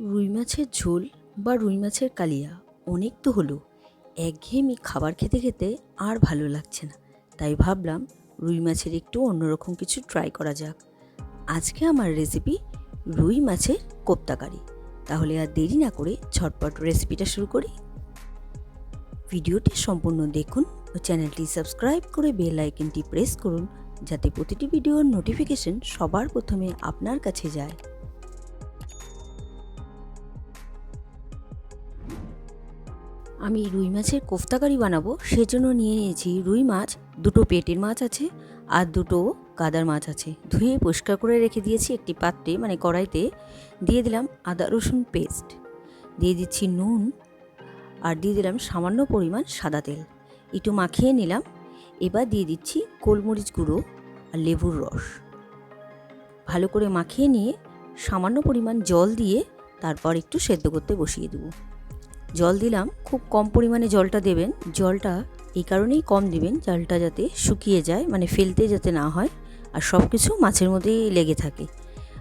রুই মাছের ঝোল বা রুই মাছের কালিয়া অনেক তো হলো। একঘেয়েমি খাবার খেতে খেতে আর ভালো লাগছে না। তাই ভাবলাম রুই মাছের একটু অন্যরকম কিছু ট্রাই করা যাক। আজকে আমার রেসিপি রুই মাছের কোপ্তাকারি তাহলে আর দেরি না করে ঝটপট রেসিপিটা শুরু করি। ভিডিওটি সম্পূর্ণ দেখুন ও চ্যানেলটি সাবস্ক্রাইব করে বেল আইকনটি প্রেস করুন, যাতে প্রতিটি ভিডিওর নোটিফিকেশন সবার প্রথমে আপনার কাছে যায়। আমি রুই মাছের কোফতাকারি বানাবো, সেজন্য নিয়ে নিয়েছি রুই মাছ, দুটো পেটের মাছ আছে আর দুটো কাদার মাছ আছে। ধুয়ে পরিষ্কার করে রেখে দিয়েছি একটি পাত্রে মানে কড়াইতে। দিয়ে দিলাম আদা রসুন পেস্ট। দিয়ে দিচ্ছি নুন আর দিয়ে দিলাম সামান্য পরিমাণ সাদা তেল। একটু মাখিয়ে নিলাম। এবার দিয়ে দিচ্ছি গোলমরিচ গুঁড়ো আর লেবুর রস। ভালো করে মাখিয়ে নিয়ে সামান্য পরিমাণ জল দিয়ে তারপর একটু সেদ্ধ করতে বসিয়ে দেবো। জল দিলাম, খুব কম পরিমাণে জলটা দেবেন। জলটা এই কারণেই কম দিবেন জলটা যাতে শুকিয়ে যায় মানে ফেলতে যাতে না হয়। আর সব কিছু মাছের মধ্যেই লেগে থাকে।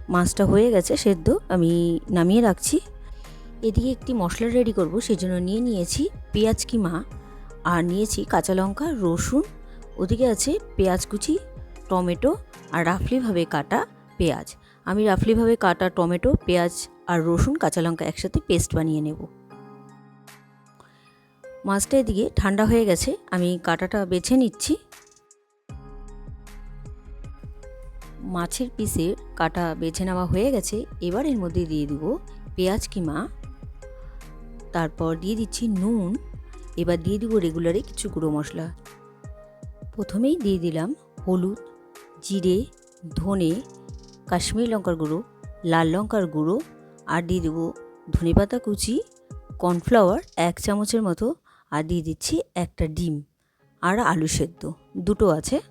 মাছটা হয়ে গেছে সেদ্ধ, আমি নামিয়ে রাখছি। এদিকে একটি মশলা রেডি করব সেই জন্য নিয়ে নিয়েছি পেঁয়াজ কিমা। আর নিয়েছি কাঁচা লঙ্কা, রসুন। ওদিকে আছে পেঁয়াজ কুচি, টমেটো আর রাফলিভাবে কাটা পেঁয়াজ। আমি রাফলিভাবে কাটা টমেটো, পেঁয়াজ আর রসুন, কাঁচা লঙ্কা একসাথে পেস্ট বানিয়ে নেব। মাছটা এদিকে ঠান্ডা হয়ে গেছে, আমি কাটাটা বেছে নিচ্ছি। মাছের পিসের কাটা বেছে নেওয়া হয়ে গেছে, এবার এর মধ্যে দিয়ে দিব পেঁয়াজ কিমা। তারপর দিয়ে দিচ্ছি নুন, এবার দিয়ে দিব রেগুলারে কিছু গুঁড়ো মশলা। প্রথমেই দিয়ে দিলাম হলুদ, জিরে, ধনে, কাশ্মীরি লঙ্কার গুঁড়ো, লাল লঙ্কার গুঁড়ো, আর দিয়ে দেবো ধনেপাতা কুচি, কর্নফ্লাওয়ার এক চামচের মতো আর দিয়ে দিচ্ছি একটা ডিম আর আলু সেদ্ধ। দুটো আছে।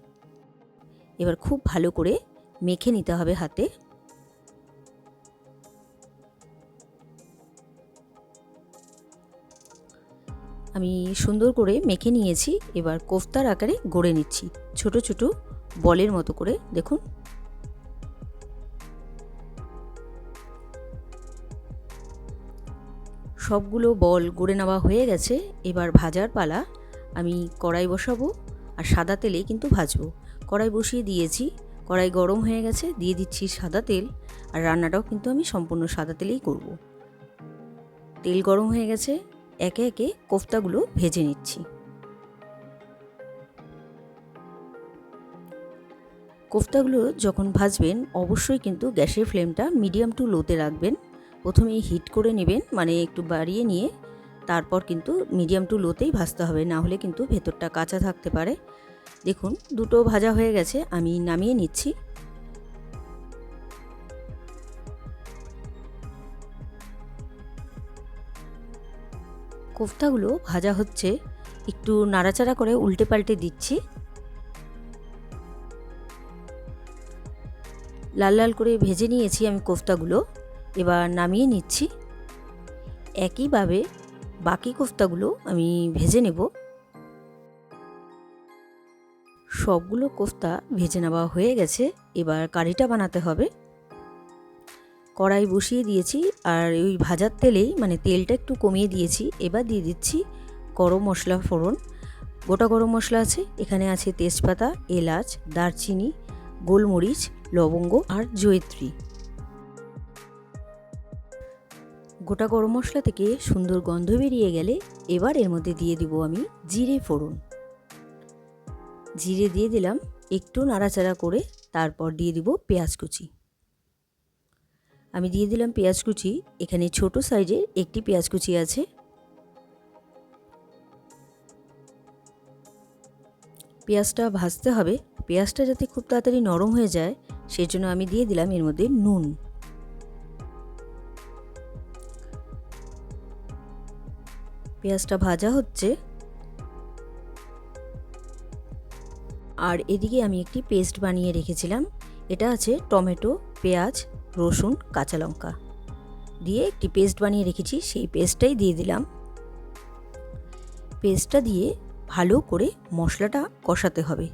এবার খুব ভালো করে মেখে নিতে হবে হাতে। আমি সুন্দর করে মেখে নিয়েছি। এবার কোফতার আকারে গড়ে নিচ্ছি। ছোট ছোট বলের মতো করে। দেখুন। সবগুলো বল গড়ে নেওয়া হয়ে গেছে। এবার ভাজার পালা। আমি কড়াই বসাবো আর সাদা তেলে কিন্তু ভাজবো। কড়াই বসিয়ে দিয়েছি। কড়াই গরম হয়ে গেছে, দিয়ে দিচ্ছি সাদা তেল। আর রান্নাটাও কিন্তু আমি সম্পূর্ণ সাদা তেলেই করব। তেল গরম হয়ে গেছে। একে একে কোফতাগুলো ভেজে নিচ্ছি। কোফতাগুলো যখন ভাজবেন, অবশ্যই কিন্তু গ্যাসের ফ্লেমটা মিডিয়াম টু লোতে রাখবেন। প্রথমে হিট করে নেবেন মানে একটু বাড়িয়ে নিয়ে তারপর কিন্তু মিডিয়াম টু লোতেই ভাজতে হবে, না হলে কিন্তু ভেতরটা কাঁচা থাকতে পারে। দেখুন, দুটো ভাজা হয়ে গেছে, আমি নামিয়ে নিচ্ছি। কোফতাগুলো ভাজা হচ্ছে, একটু নাড়াচাড়া করে উল্টে পাল্টে দিচ্ছি। লাল লাল করে ভেজে নিয়েছি আমি কোফতাগুলো। এবার নামিয়ে নিচ্ছি। একইভাবে বাকি কোফতাগুলো আমি ভেজে নেব। সবগুলো কোফতা ভেজে নেওয়া হয়ে গেছে। এবার কারিটা বানাতে হবে। কড়াই বসিয়ে দিয়েছি আর ওই ভাজার তেলেই মানে তেলটা একটু কমিয়ে দিয়েছি। এবার দিয়ে দিচ্ছি গরম মশলা ফোড়ন। গোটা গরম মশলা আছে, এখানে আছে তেজপাতা, এলাচ, দারচিনি, গোলমরিচ, লবঙ্গ আর জয়িত্রী। গোটা গরম মশলা থেকে সুন্দর গন্ধ বেরিয়ে গেলে এবার এর মধ্যে দিয়ে দিব আমি জিরে ফোড়ন। জিরে দিয়ে দিলাম, একটু নাড়াচাড়া করে তারপর দিয়ে দিব পেঁয়াজ কুচি। আমি দিয়ে দিলাম পেঁয়াজ কুচি, এখানে ছোট সাইজের একটি পেঁয়াজ কুচি আছে। পেঁয়াজটা ভাজতে হবে। পেঁয়াজটা যাতে খুব তাড়াতাড়ি নরম হয়ে যায় সেই জন্য আমি দিয়ে দিলাম এর মধ্যে নুন। পেঁয়াজটা ভাজা হচ্ছে। আর এদিকে আমি একটি পেস্ট বানিয়ে রেখেছিলাম। এটা আছে টমেটো, পেঁয়াজ, রসুন, কাঁচা লঙ্কা। দিয়ে একটি পেস্ট বানিয়ে রেখেছি, সেই পেস্টটাই দিয়ে দিলাম। পেস্টটা দিয়ে ভালো করে মশলাটা কষাতে হবে।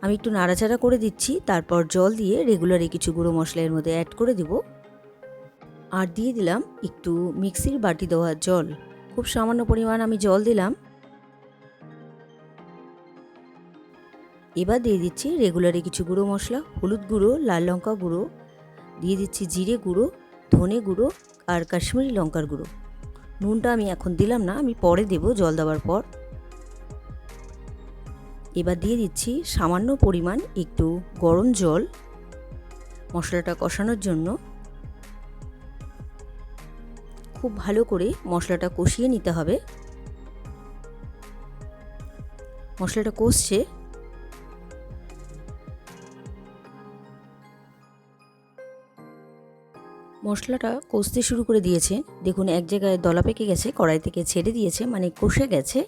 আমি একটু নাড়াচাড়া করে দিচ্ছি, তারপর জল দিয়ে রেগুলারে কিছু গুঁড়ো মশলা এর মধ্যে অ্যাড করে দিব। আর দিয়ে দিলাম একটু মিক্সির বাটি দেওয়া জল। খুব সামান্য পরিমাণ আমি জল দিলাম। এবার দিয়ে দিচ্ছি রেগুলারে কিছু গুঁড়ো মশলা, হলুদ গুঁড়ো, লাল লঙ্কা গুঁড়ো। দিয়ে দিচ্ছি জিরে গুঁড়ো, ধনে গুঁড়ো আর কাশ্মীরি লঙ্কার গুঁড়ো। নুনটা আমি এখন দিলাম না, আমি পরে দেব জল দেওয়ার পর। এবার দিয়ে দিচ্ছি সামান্য পরিমাণ একটু গরম জল মশলাটা কষানোর জন্য। খুব ভালো করে মশলাটা কষিয়ে নিতে হবে। মশলাটা কষছে। মশলাটা কষতে শুরু করে দিয়েছে। দেখুন, এক জায়গায় দলা পেকে গেছে, কড়াই থেকে ছেড়ে দিয়েছে মানে কষে গেছে।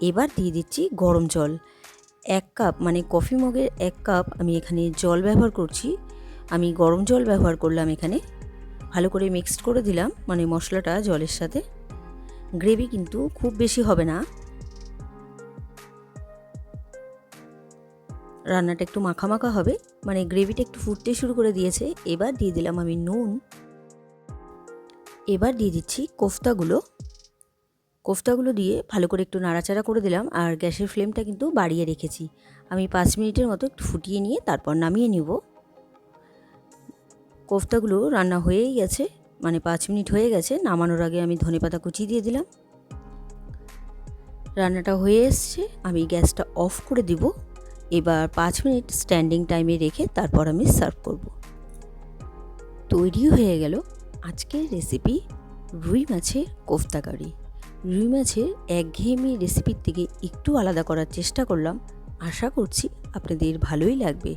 এবার দিয়ে দিচ্ছি গরম জল। এক কাপ মানে কফি মগের এক কাপ আমি এখানে জল ব্যবহার করছি। আমি গরম জল ব্যবহার করলাম এখানে। ভালো করে মিক্সড করে দিলাম মানে মশলাটা জলের সাথে। গ্রেভি কিন্তু খুব বেশি হবে না। রান্নাটা একটু মাখা মাখা হবে মানে গ্রেভিটা একটু ফুটতে শুরু করে দিয়েছে। এবার দিয়ে দিলাম আমি নুন। এবার দিয়ে দিচ্ছি কোফতাগুলো। কোফতাগুলো দিয়ে ভালো করে একটু নাড়াচাড়া করে দিলাম, আর গ্যাসের ফ্লেমটা কিন্তু বাড়িয়ে রেখেছি। আমি পাঁচ মিনিটের মতো একটু ফুটিয়ে নিয়ে তারপর নামিয়ে নিব। কোফতাগুলো রান্না হয়েই গেছে। মানে পাঁচ মিনিট হয়ে গেছে। নামানোর আগে আমি ধনেপাতা কুচি দিয়ে দিলাম। রান্নাটা হয়ে এসছে। আমি গ্যাসটা অফ করে দিব। এবার পাঁচ মিনিট স্ট্যান্ডিং টাইমে রেখে তারপর আমি সার্ভ করব। তৈরি হয়ে গেল আজকের রেসিপি রুই মাছের কোফতা কারি। রুই মাছের একঘেয়েমি রেসিপির থেকে একটু আলাদা করার চেষ্টা করলাম। আশা করছি আপনাদের ভালোই লাগবে।